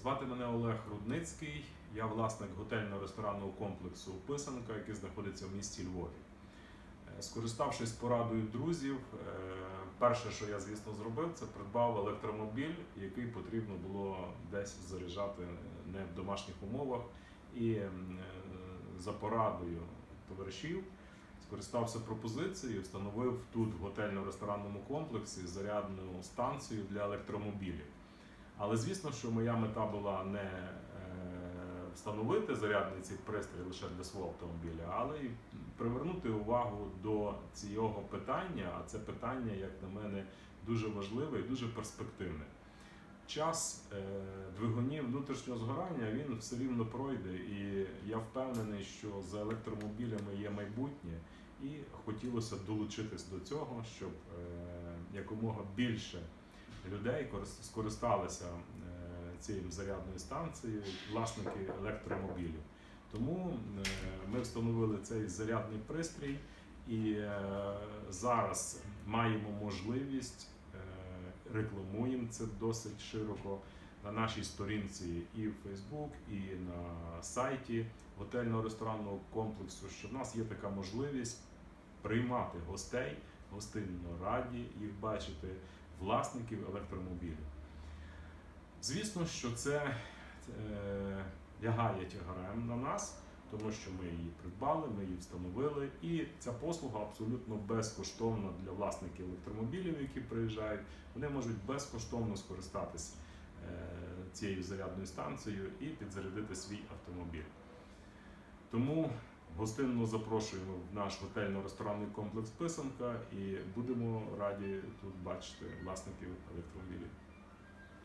Звати мене Олег Рудницький, я власник готельно-ресторанного комплексу Писанка, який знаходиться в місті Львові. Е, Скориставшись порадою друзів, е, перше, що я, звісно, зробив, це придбав електромобіль, який потрібно було десь заряджати не в домашніх умовах. І е, за порадою товаришів скористався пропозицією, встановив тут в готельно-ресторанному комплексі зарядну станцію для електромобілів. Але звісно, що моя мета була не е, встановити зарядний цей пристрій лише для свого автомобіля, але й привернути увагу до цього питання. А це питання, як на мене, дуже важливе і дуже перспективне. Час е, двигунів внутрішнього згорання він все рівно пройде, і я впевнений, що за електромобілями є майбутнє, і хотілося долучитись до цього, щоб е, якомога більше людей корис- скористалися е, цією зарядною станцією, власники електромобілів. Тому е, ми встановили цей зарядний пристрій і е, зараз маємо можливість рекламуємо це досить широко на нашій сторінці і в Facebook, і на сайті готельно-ресторанного комплексу, що в нас є така можливість приймати гостей, гостинно раді їх бачити, власників електромобілів. Звісно, що це е, лягає тягарем на нас, тому що ми її придбали, ми її встановили, і ця послуга абсолютно безкоштовна для власників електромобілів, які приїжджають. Вони можуть безкоштовно скористатись е, цією зарядною станцією і підзарядити свій автомобіль. Тому гостинно запрошуємо в наш готельно-ресторанний комплекс Писанка і будемо раді тут бачити власників електромобілів.